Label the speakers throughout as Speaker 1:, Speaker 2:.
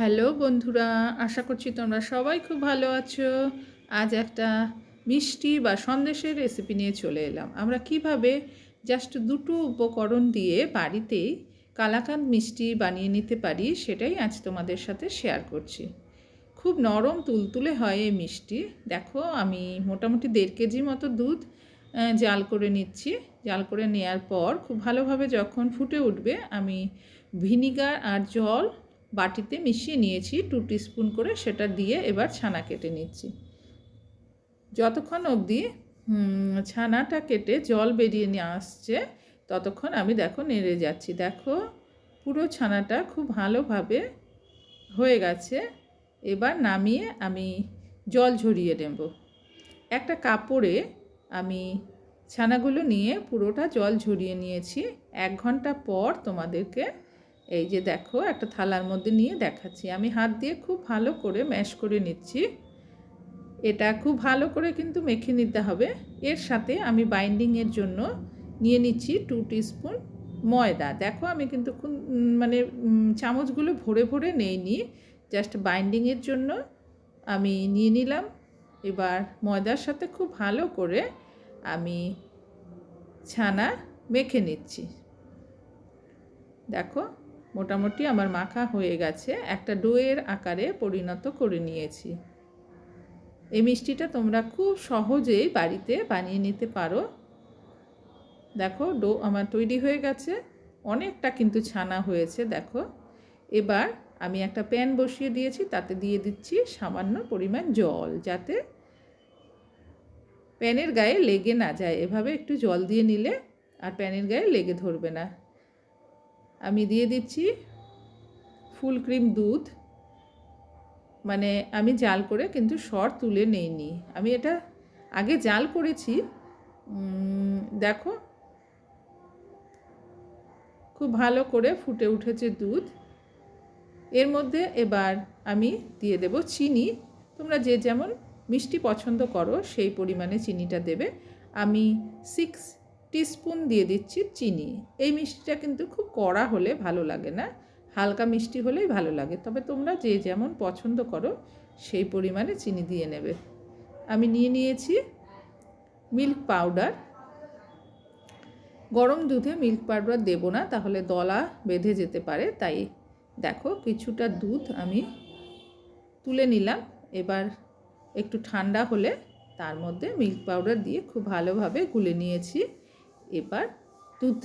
Speaker 1: Hello বন্ধুরা, আশা করছি তোমরা সবাই খুব ভালো আছো। আজ একটা মিষ্টি বা সন্দেশের রেসিপি নিয়ে চলে এলাম। আমরা কীভাবে জাস্ট দুটো উপকরণ দিয়ে বাড়িতেই কালাকাঁদ মিষ্টি বানিয়ে নিতে পারি সেটাই আজ তোমাদের সাথে শেয়ার করছি। খুব নরম তুলতুলে হয় এই মিষ্টি। দেখো, আমি মোটামুটি দেড় কেজি মতো দুধ জাল করে নিচ্ছি। জাল করে নেওয়ার পর খুব ভালোভাবে যখন ফুটে উঠবে, আমি ভিনিগার আর জল বাটিতে মিশিয়ে নিয়েছি, টু স্পুন করে সেটা দিয়ে এবার ছানা কেটে নিচ্ছি। যতক্ষণ অবধি ছানাটা কেটে জল বেরিয়ে নিয়ে আসছে, ততক্ষণ আমি দেখো নেড়ে যাচ্ছি। দেখো, পুরো ছানাটা খুব ভালোভাবে হয়ে গেছে। এবার নামিয়ে আমি জল ঝরিয়ে নেব। একটা কাপড়ে আমি ছানাগুলো নিয়ে পুরোটা জল ঝরিয়ে নিয়েছি। এক ঘণ্টা পর তোমাদেরকে এই যে দেখো, একটা থালার মধ্যে নিয়ে দেখাচ্ছি। আমি হাত দিয়ে খুব ভালো করে ম্যাশ করে নিচ্ছি। এটা খুব ভালো করে কিন্তু মেখে নিতে হবে। এর সাথে আমি বাইন্ডিংয়ের জন্য নিয়ে নিচ্ছি টু স্পুন ময়দা। দেখো, আমি কিন্তু মানে চামচগুলো ভরে ভরে নেইনি। জাস্ট বাইন্ডিংয়ের জন্য আমি নিয়ে নিলাম। এবার ময়দার সাথে খুব ভালো করে আমি ছানা মেখে নিচ্ছি। দেখো মোটামুটি আমার মাখা হয়ে গেছে। একটা ডোয়ের আকারে পরিণত করে নিয়েছি। এই মিষ্টিটা তোমরা খুব সহজেই বাড়িতে বানিয়ে নিতে পারো। দেখো, ডো আমার তৈরি হয়ে গেছে। অনেকটা কিন্তু ছানা হয়েছে, দেখো। এবার আমি একটা প্যান বসিয়ে দিয়েছি, তাতে দিয়ে দিচ্ছি সামান্য পরিমাণ জল, যাতে প্যানের গায়ে লেগে না যায়। এভাবে একটু জল দিয়ে নিলে আর প্যানের গায়ে লেগে ধরবে না। আমি দিয়ে দিচ্ছি ফুল ক্রিম দুধ। মানে আমি জাল করে কিন্তু সর তুলে নেইনি। আমি এটা আগে জাল করেছি। দেখো। খুব ভালো করে ফুটে উঠেছে দুধ। এর মধ্যে এবার আমি দিয়ে দেব চিনি। তোমরা যে যেমন মিষ্টি পছন্দ করো, সেই পরিমাণে চিনিটা দেবে। আমি সিক্স টিস্পুন দিয়ে দিচ্ছি চিনি। এই মিষ্টিটা কিন্তু খুব কড়া হলে ভালো লাগে না। হালকা মিষ্টি হলেই ভালো লাগে। তবে তোমরা যে যেমন পছন্দ করো, সেই পরিমাণে চিনি দিয়ে নেবে। আমি নিয়ে নিয়েছি মিল্ক পাউডার। গরম দুধে মিল্ক পাউডার দেবো না, তাহলে দলা বেঁধে যেতে পারে। তাই দেখো কিছুটা দুধ আমি তুলে নিলাম। এবার একটু ঠান্ডা হলে তার মধ্যে মিল্ক পাউডার দিয়ে খুব ভালোভাবে গুলে নিয়েছি। এবার দুধ,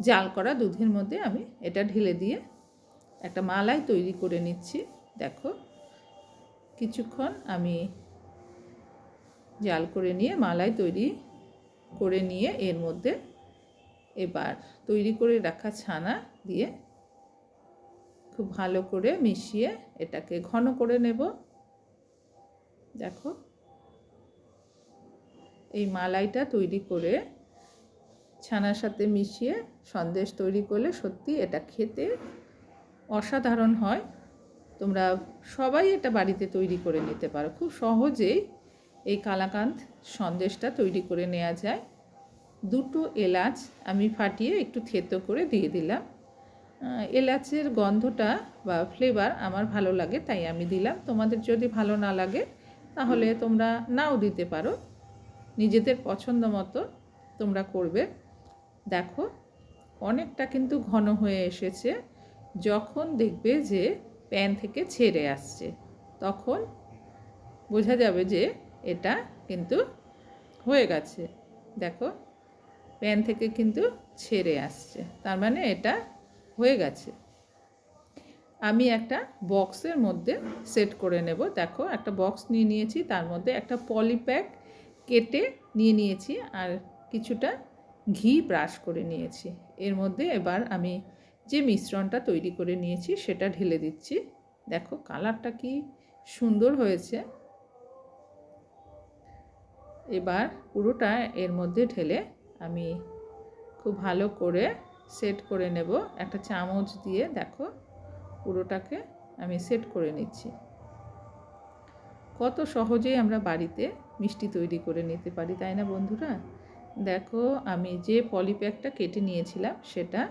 Speaker 1: জাল করা দুধের মধ্যে আমি এটা ঢেলে দিয়ে একটা মালাই তৈরি করে নিচ্ছি। দেখো, কিছুক্ষণ আমি জাল করে নিয়ে, মালাই তৈরি করে নিয়ে এর মধ্যে এবার তৈরি করে রাখা ছানা দিয়ে খুব ভালো করে মিশিয়ে এটাকে ঘন করে নেব। দেখো, এই মালাইটা তৈরি করে ছানার সাথে মিশিয়ে সন্দেশ তৈরি করলে সত্যি এটা খেতে অসাধারণ হয়। তোমরা সবাই এটা বাড়িতে তৈরি করে নিতে পারো। খুব সহজেই এই কালাকান্দ সন্দেশটা তৈরি করে নেওয়া যায়। দুটো এলাচ আমি ফাটিয়ে একটু থেতো করে দিয়ে দিলাম। এলাচের গন্ধটা বা ফ্লেভার আমার ভালো লাগে, তাই আমি দিলাম। তোমাদের যদি ভালো না লাগে, তাহলে তোমরা নাও দিতে পারো। নিজেদের পছন্দ মতো তোমরা করবে। দেখো, অনেকটা কিন্তু ঘন হয়ে এসেছে। যখন দেখবে যে প্যান থেকে ছেড়ে আসছে, তখন বোঝা যাবে যে এটা কিন্তু হয়ে গেছে। দেখো, প্যান থেকে কিন্তু ছেড়ে আসছে, তার মানে এটা হয়ে গেছে। আমি একটা বক্সের মধ্যে সেট করে নেব। দেখো, একটা বক্স নিয়ে নিয়েছি, তার মধ্যে একটা পলিপ্যাক কেটে নিয়ে নিয়েছি, আর কিছুটা ঘি ব্রাশ করে নিয়েছি। এর মধ্যে এবার আমি যে মিশ্রণটা তৈরি করে নিয়েছি সেটা ঢেলে দিচ্ছি। দেখো কালারটা কি সুন্দর হয়েছে। এবার পুরোটা এর মধ্যে ঢেলে আমি খুব ভালো করে সেট করে নেব। একটা চামচ দিয়ে দেখো পুরোটাকে আমি সেট করে নিচ্ছি। কত সহজেই আমরা বাড়িতে মিষ্টি তৈরি করে নিতে পারি, তাই না বন্ধুরা? দেখো, আমি যে পলিপ্যাকটা কেটে নিয়েছিলাম, সেটা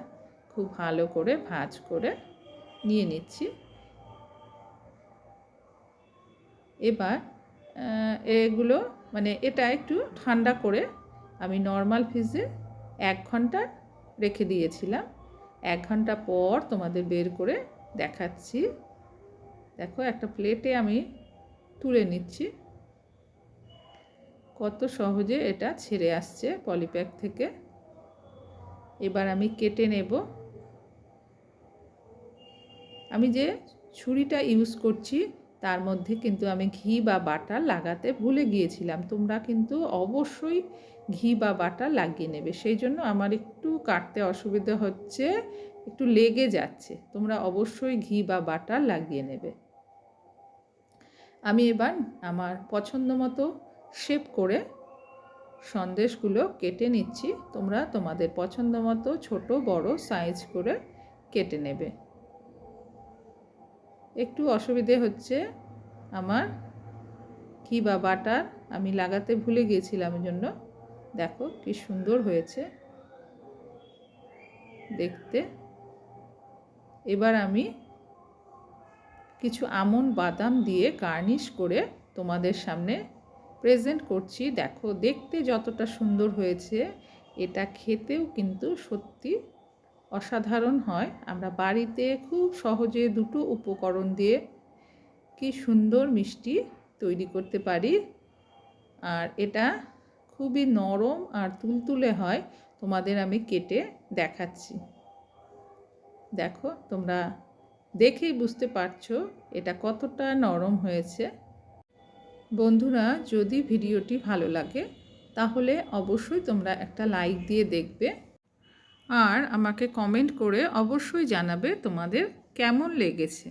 Speaker 1: খুব ভালো করে ভাজ করে নিয়ে নিচ্ছি। এবার এগুলো মানে এটা একটু ঠান্ডা করে আমি নর্মাল ফ্রিজে এক ঘণ্টা রেখে দিয়েছিলাম। এক ঘণ্টা পর তোমাদের বের করে দেখাচ্ছি। দেখো, একটা প্লেটে আমি তুলে নিচ্ছি। কত সহজে এটা ছেড়ে আসছে পলিপ্যাক থেকে? এবার আমি কেটে নেব। আমি যে ছুরিটা ইউজ করছি, তার মধ্যে কিন্তু আমি ঘি বা বাটার লাগাতে ভুলে গিয়েছিলাম। তোমরা কিন্তু অবশ্যই ঘি বা বাটার লাগিয়ে নেবে। সেই জন্য আমার একটু কাটতে অসুবিধা হচ্ছে, একটু লেগে যাচ্ছে। তোমরা অবশ্যই ঘি বা বাটার লাগিয়ে নেবে। আমি এবার আমার পছন্দ মতো শেপ করে সন্দেশগুলো কেটে নিচ্ছি। তোমরা তোমাদের পছন্দ মতো ছোটো, বড় সাইজ করে কেটে নেবে। একটু অসুবিধে হচ্ছে আমার ঘি বা বাটার আমি লাগাতে ভুলে গিয়েছিলাম জন্য দেখো কি সুন্দর হয়েছে। দেখতে। এবার আমি কিছু আমন বাদাম দিয়ে গার্নিশ করে তোমাদের সামনে প্রেজেন্ট করছি, দেখো, দেখতে যতটা সুন্দর হয়েছে, এটা খেতেও কিন্তু সত্যি অসাধারণ হয়। আমরা বাড়িতে খুব সহজে দুটো উপকরণ দিয়ে কি সুন্দর মিষ্টি তৈরি করতে পারি। আর এটা খুবই নরম আর তুলতুলে হয়, তোমাদের আমি কেটে দেখাচ্ছি। দেখো, তোমরা দেখেই বুঝতে পারছ এটা কতটা নরম হয়েছে। বন্ধুরা, যদি ভিডিওটি ভালো লাগে, তাহলে অবশ্যই তোমরা একটা লাইক দিয়ে দেখবে। আর আমাকে কমেন্ট করে অবশ্যই জানাবে তোমাদের কেমন লেগেছে।